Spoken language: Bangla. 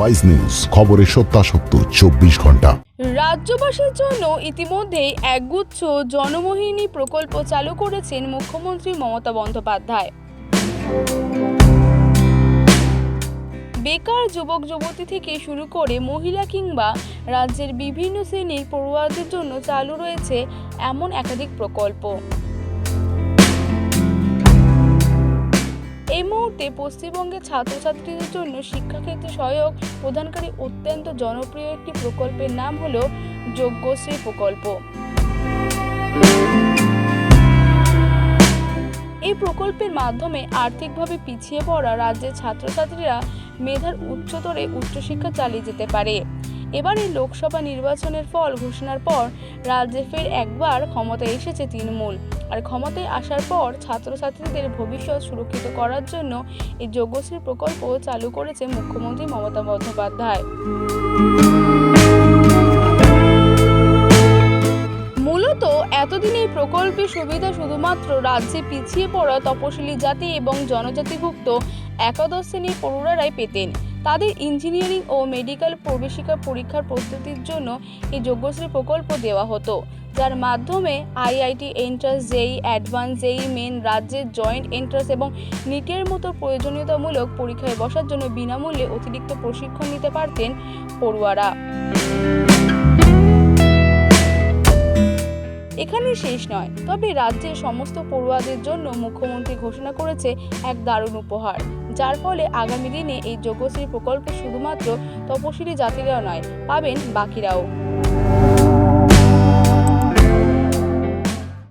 ওয়াইজ নিউজ খবরের সত্যাসত্য, চব্বিশ ঘণ্টা। রাজ্যবাসীর জন্য ইতিমধ্যেই একগুচ্ছ জনমোহিনী প্রকল্প চালু করেছেন মুখ্যমন্ত্রী মমতা বন্দ্যোপাধ্যায়। বেকার যুবক যুবতী থেকে শুরু করে মহিলা কিংবা রাজ্যের বিভিন্ন শ্রেণির পড়ুয়াদের জন্য চালু রয়েছে এমন একাধিক প্রকল্প। মুহূর্তে পশ্চিমবঙ্গের ছাত্রছাত্রীদের জন্য শিক্ষাক্ষেত্রে সহায়ক প্রদানকারী অত্যন্ত জনপ্রিয় একটি প্রকল্পের নাম হল যোগ্যশ্রী প্রকল্প। এই প্রকল্পের মাধ্যমে আর্থিকভাবে পিছিয়ে পড়া রাজ্যের ছাত্রছাত্রীরা মেধার উচ্চতরে উচ্চশিক্ষা চালিয়ে যেতে পারে। এবারে লোকসভা নির্বাচনের ফল ঘোষণার পর রাজ্যে ফের একবার ক্ষমতায় এসেছে তৃণমূল। আর ক্ষমতায় আসার পর ছাত্রছাত্রীদের ভবিষ্যৎ সুরক্ষিত করার জন্য এই যোগ্যশ্রী প্রকল্প চালু করেছে মুখ্যমন্ত্রী মমতা বন্দ্যোপাধ্যায়। মূলত এতদিন এই প্রকল্পের সুবিধা শুধুমাত্র রাজ্যে পিছিয়ে পড়া তপশিলি জাতি এবং জনজাতিভুক্ত একাদশ শ্রেণির পড়ুয়ারাই পেতেন। তাদের ইঞ্জিনিয়ারিং ও মেডিকেল প্রবেশিকা পরীক্ষার প্রস্তুতির জন্য এই যোগ্যশ্রী প্রকল্প দেওয়া হতো, যার মাধ্যমে IIT entrance JEE advance JEE main রাজ্যের জয়েন্ট এন্ট্রান্স এবং নিটের মতো প্রয়োজনীয়তামূলক পরীক্ষায় বসার জন্য বিনামূল্যে অতিরিক্ত প্রশিক্ষণ নিতে পারতেন পড়ুয়ারা। এখানে শেষ নয়, তবে রাজ্যের সমস্ত পড়ুয়াদের জন্য মুখ্যমন্ত্রী ঘোষণা করেছে এক দারুণ উপহার। যার ফলে আগামী দিনে এই যোগ্যশ্রী প্রকল্প শুধুমাত্র তপশিলি জাতিরাও নয় পাবেন বাকিরাও।